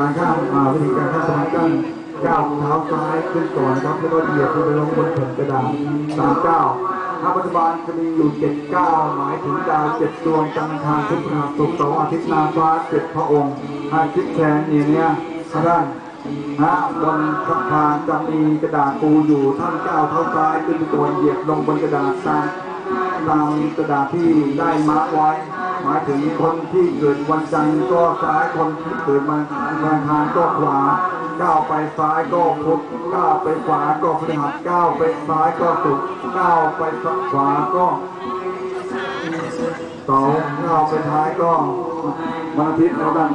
การข้ามอ่าวิธีการข้ามสะพานกั้นก้าวเท้าซ้ายขึ้นก่อนครับ แล้วก็เหยียบลงไปลงบนแผ่นกระดาษสามเก้าถ้าปัจจุบันจะมีอยู่เจ็ดเก้าหมายถึงดาวเจ็ดดวงจันทร์ทางพุทธนาศุกสาร์อาทิตย์นาฟ้าเจ็ดพระองค์อาทิตย์แทนเนี่ยเนี่ยทางด้านนะบนสะพานจะมีกระดาษปูอยู่ท่านก้าวเท้าซ้ายขึ้นไปก่อนเหยียบลงบนกระดาษตามตามกระดาษที่ได้มาร์คไว้ หมายถึงคนที่เกิดวันจันทร์ก็ซ้ายคนที่เกิดมันวันทานก็ขวาก้าวไปซ้ายก็พุธก้าวไปขวาก็พฤหัสก้าวไปซ้ายก็ศุกร์ก้าวไปขวาก็เสาก้าวไปท้ายก็มาทิตย์แล้วกัน